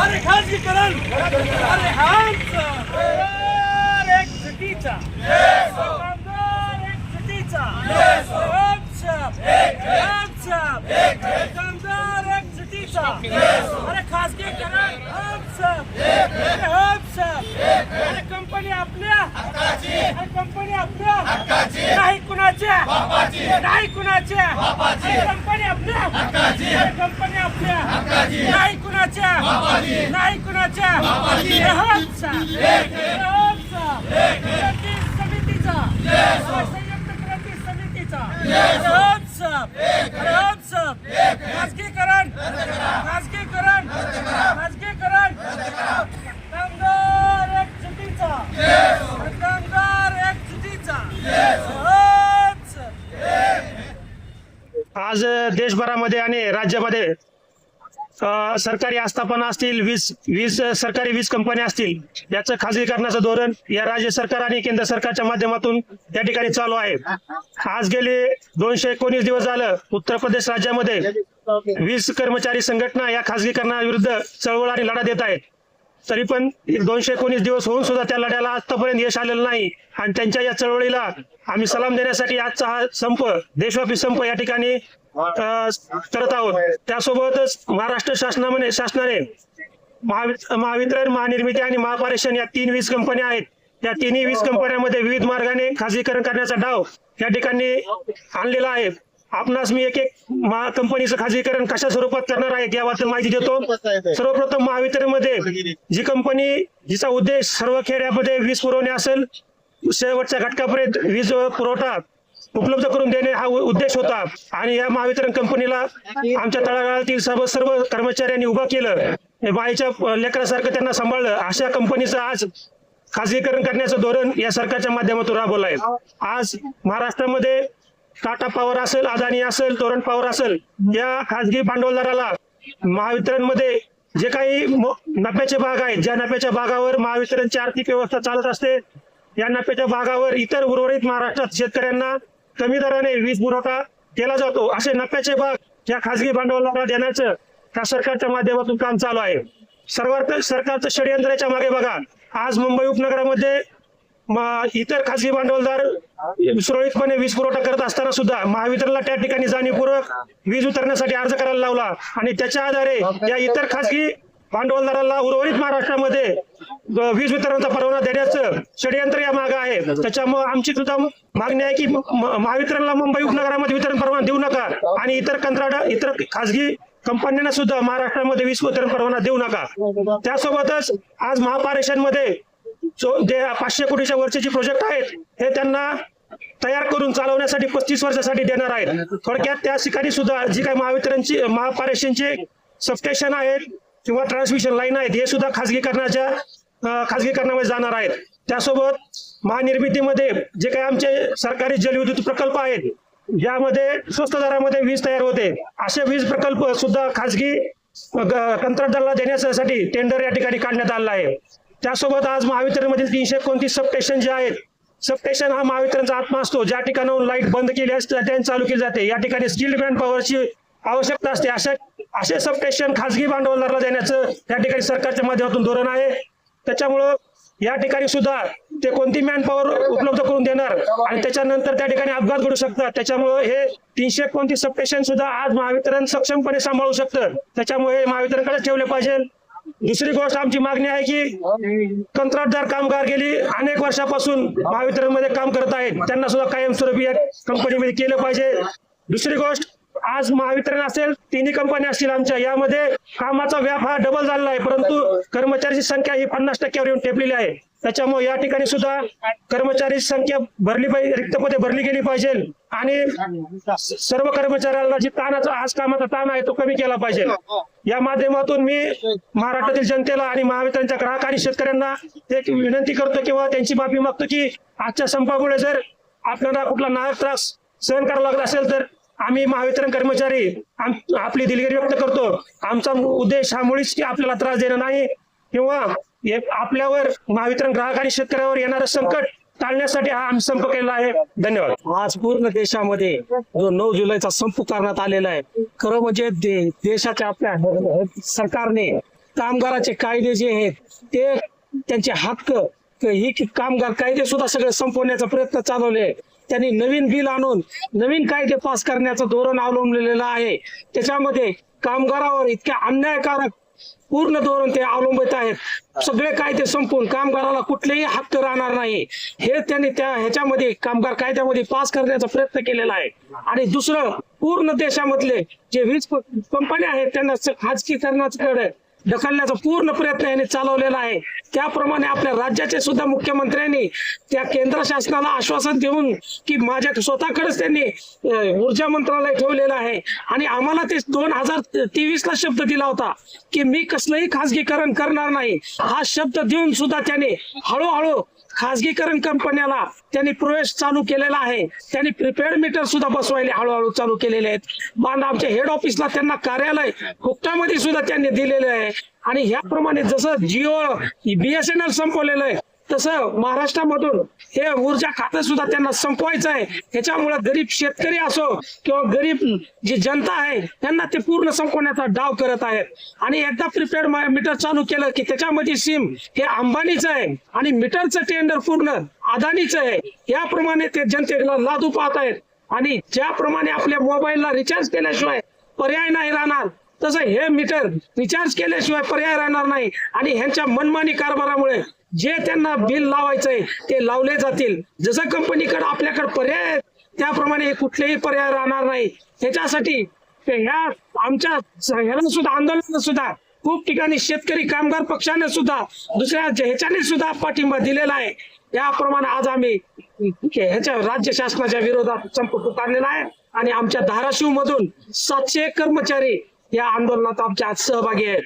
अरे खाजगीकरण अरे हांचा एक चुकीचा कामगार एक कामगार एक अरे खाजगीकरण आमचा अरे अरे कंपनी आपल्या कंपनी आपल्या. नाही कुणाच्या. नाही कुणाच्या. कंपनी आपल्या. कंपनी आपल्या. नाही कुणाच्या. नाही कुणाच्या. समितीचा. संयुक्त क्रांती समितीचा. खाजगीकरण खाजगीकरण कामगार एक चुकीचा कामगार एक चुकीचा आमचा आज देशभरामध्ये आणि राज्यामध्ये अ, सरकारी आस्थापना असतील वीज वीज सरकारी वीज कंपन्या असतील याचं खाजगीकरणाचं धोरण या राज्य सरकार आणि केंद्र सरकारच्या माध्यमातून या ठिकाणी चालू आहे. आज गेले दोनशे एकोणीस दिवस झालं उत्तर प्रदेश राज्यामध्ये वीज कर्मचारी संघटना या खाजगीकरणाविरुद्ध चळवळ आणि लढा देत आहेत. तरी पण दोनशे एकोणीस दिवस होऊन सुद्धा त्या लढ्याला आजपर्यंत यश आलेलं नाही. आणि त्यांच्या या चळवळीला आम्ही सलाम देण्यासाठी आजचा हा संप देशव्यापी संप या ठिकाणी करत आहोत. त्यासोबतच महाराष्ट्र शासनाने शासनाने महावि- महावितरण महानिर्मिती आणि महापारेषण या तीन वीज कंपन्या आहेत. या तिन्ही वीज कंपन्यांमध्ये विविध मार्गाने खासगीकरण करण्याचा डाव या ठिकाणी आणलेला आहे. आपणास मी एक एक महा कंपनीचं खाजगीकरण कशा स्वरूपात करणार आहेत याबद्दल माहिती देतो. सर्वप्रथम महावितरणमध्ये जी कंपनी जिचा उद्देश सर्व खेड्यामध्ये वीज पुरवणे असेल शेवटच्या घटकापर्यंत वीज पुरवठा उपलब्ध करून देणे हा उद्देश होता. आणि या महावितरण कंपनीला आमच्या तळागाळातील सर्व सर्व कर्मचाऱ्यांनी उभं केलं. हे बाईच्या लेकरासारखं त्यांना सांभाळलं. अशा कंपनीचं आज खाजगीकरण करण्याचं धोरण या सरकारच्या माध्यमातून राबवलं आहे. आज महाराष्ट्रामध्ये टाटा पॉवर असेल अदानी असेल तोरण पॉवर असेल या खाजगी भांडवलदाराला महावितरणमध्ये जे काही मो- नफ्याचे भाग आहेत ज्या नफ्याच्या भागावर महावितरणची आर्थिक व्यवस्था चालत असते या नफ्याच्या भागावर इतर उर्वरित महाराष्ट्रात शेतकऱ्यांना कमी दराने वीज पुरवठा केला जातो. असे नफ्याचे भाग या खाजगी भांडवलदाराला देण्याचं त्या सरकारच्या माध्यमातून काम चालू आहे. सर्वात सरकारचं षडयंत्राच्या मागे बघा. आज मुंबई उपनगरामध्ये इतर खाजगी भांडवलदार सुरळीतपणे वीज पुरवठा करत असताना सुद्धा महावितरणला त्या ठिकाणी जाणीवपूर्वक वीज उतरण्यासाठी अर्ज करायला लावला. आणि त्याच्या आधारे या इतर खाजगी भांडवलदाराला उर्वरित महाराष्ट्रामध्ये वीज वितरणाचा परवाना देण्याचं षडयंत्र या मागे आहे. त्याच्यामुळे आमची सुद्धा मागणी आहे की महावितरणला मुंबई उपनगरामध्ये वितरण परवाना देऊ नका आणि इतर कंत्राट इतर खाजगी कंपन्यांना सुद्धा महाराष्ट्रामध्ये वीज वितरण परवाना देऊ नका. त्यासोबतच आज महापारेषणमध्ये जो जे पाचशे कोटीच्या वरचे जे प्रोजेक्ट आहेत हे त्यांना तयार करून चालवण्यासाठी पस्तीस वर्षासाठी देणार आहेत. थोडक्यात त्या ठिकाणी सुद्धा जी काही महावितरणची महापारेषणचे सबस्टेशन आहेत किंवा ट्रान्समिशन लाईन आहेत हे सुद्धा खाजगीकरणाच्या खाजगीकरणामध्ये जाणार आहेत. त्यासोबत महानिर्मितीमध्ये जे काही आमचे सरकारी जलविद्युत प्रकल्प आहेत ज्यामध्ये स्वस्त दरामध्ये वीज तयार होते. असे वीज प्रकल्प सुद्धा खाजगी ग- कंत्राटदाराला देण्यासाठी टेंडर या ठिकाणी काढण्यात आलेला आहे. त्यासोबत आज महावितरणमधील तीनशे एकोणतीस सबस्टेशन जे आहेत सबस्टेशन हा महावितरणचा आत्मा असतो. ज्या ठिकाणाहून लाइट बंद केली असते त्या चालू केली जाते. या ठिकाणी स्टील मॅन पॉवरची आवश्यकता असते. अशा असे सबस्टेशन खाजगी भांडवलदाराला देण्याचं त्या ठिकाणी सरकारच्या माध्यमातून धोरण आहे. त्याच्यामुळं या ठिकाणी सुद्धा ते कोणती मॅन पॉवर उपलब्ध करून देणार आणि त्याच्यानंतर त्या ठिकाणी अपघात घडू शकतात. त्याच्यामुळे हे तीनशे एकोणतीस सबस्टेशन सुद्धा आज महावितरण सक्षमपणे सांभाळू शकतं. त्याच्यामुळे हे महावितरणकडे ठेवले पाहिजे. दुसरी गोष्ट आमची मागणी आहे की कंत्राटदार कामगार गेली अनेक वर्षापासून महावितरणमध्ये काम करत आहेत. त्यांना सुद्धा कायमस्वरूपी या कंपनीमध्ये केलं पाहिजे. दुसरी गोष्ट आज महावितरण असेल तिन्ही कंपन्या असतील आमच्या. यामध्ये कामाचा व्याप हा डबल झालेला आहे. परंतु कर्मचारीची संख्या ही पन्नास टक्क्यावर येऊन टेपलेली आहे. त्याच्यामुळे या ठिकाणी सुद्धा कर्मचारी संख्या भरली पाहिजे रिक्त पदे भरली गेली पाहिजे. आणि सर्व कर्मचाऱ्याला जी ताणाचा आज कामाचा ताण आहे तो कमी केला पाहिजे. या माध्यमातून मी महाराष्ट्रातील जनतेला आणि महावितरणच्या ग्राहक आणि शेतकऱ्यांना एक विनंती करतो किंवा त्यांची माफी मागतो की आजच्या संपामुळे जर आपल्याला कुठला नाहक त्रास सहन करावा लागला असेल तर आम्ही महावितरण कर्मचारी आपली दिलगिरी व्यक्त करतो. आमचा उद्देश हा मुळीच की आपल्याला त्रास देणं नाही किंवा हे आपल्यावर महावितरण ग्राहक आणि शेतकऱ्यावर येणारं संकट टाळण्यासाठी हा आम्ही संप केलेला आहे. धन्यवाद. आज पूर्ण देशामध्ये जो नऊ जुलैचा संप करण्यात आलेला आहे. खरं म्हणजे दे, देशाच्या आपल्या सरकारने कामगाराचे कायदे जे आहेत ते त्यांचे हक्क ही कामगार कायदे सुद्धा सगळे संपवण्याचा प्रयत्न चालवले. त्यांनी नवीन बिल आणून नवीन कायदे पास करण्याचं धोरण अवलंबलेलं आहे. त्याच्यामध्ये कामगारावर इतक्या अन्यायकारक पूर्ण धोरण ते अवलंबित आहेत. सगळे कायदे संपून कामगाराला कुठलेही हक्क राहणार नाही. हे त्यांनी त्या ह्याच्यामध्ये कामगार कायद्यामध्ये पास करण्याचा प्रयत्न केलेला आहे. आणि दुसरं पूर्ण देशामधले जे वीज कंपन्या आहेत त्यांना खाजगीकरणाकडे ढकलण्याचा पूर्ण प्रयत्न यांनी चालवलेला आहे. त्याप्रमाणे आपल्या राज्याचे सुद्धा मुख्यमंत्र्यांनी त्या केंद्र शासनाला आश्वासन देऊन की माझ्या स्वतःकडेच त्यांनी ऊर्जा मंत्रालय ठेवलेलं आहे. आणि आम्हाला ते दोन हजार तेवीस ला शब्द दिला होता की मी कसलंही खासगीकरण करणार नाही. हा शब्द देऊन सुद्धा त्याने हळूहळू खासगीकरण कंपन्याला त्यांनी प्रवेश चालू केलेला आहे. त्यांनी प्रिपेड मीटर सुद्धा बसवायला हळूहळू चालू केलेले आहेत. बांधा आमच्या हेड ऑफिसला त्यांना कार्यालय हुक्टामध्ये सुद्धा त्यांनी दिलेले आहे. आणि ह्याप्रमाणे जसं जिओ बीएसएनएल संपवलेलं आहे तसं महाराष्ट्रामधून हे ऊर्जा खातं सुद्धा त्यांना संपवायचं आहे. ह्याच्यामुळे गरीब शेतकरी असो किंवा गरीब जी जनता आहे त्यांना ते पूर्ण संपवण्याचा डाव करत आहेत. आणि एकदा प्रिपेड मीटर चालू केलं की त्याच्यामध्ये सिम हे अंबानीचं आहे आणि मीटरचं टेंडर पूर्ण अदानीचं आहे. याप्रमाणे ते जनतेला लादू पाहत आहेत. आणि ज्याप्रमाणे आपल्या मोबाईलला रिचार्ज केल्याशिवाय पर्याय नाही राहणार. तसं हे मीटर रिचार्ज केल्याशिवाय पर्याय राहणार नाही. आणि ह्यांच्या मनमानी कारभारामुळे जे त्यांना बिल लावायचंय ते लावले जातील. जसं कंपनीकडे आपल्याकडे पर्याय आहेत त्याप्रमाणे हे कुठलेही पर्याय राहणार नाही. ह्याच्यासाठी ते ह्या आमच्या ह्याला सुद्धा आंदोलन सुद्धा खूप ठिकाणी शेतकरी कामगार पक्षाने सुद्धा दुसऱ्या ह्याच्याने सुद्धा पाठिंबा दिलेला आहे. याप्रमाणे आज आम्ही ह्याच्या राज्य शासनाच्या विरोधात संप पुकारलेला आहे. आणि आमच्या धाराशिव मधून सातशे कर्मचारी या आंदोलनात आमच्या आज सहभागी आहेत.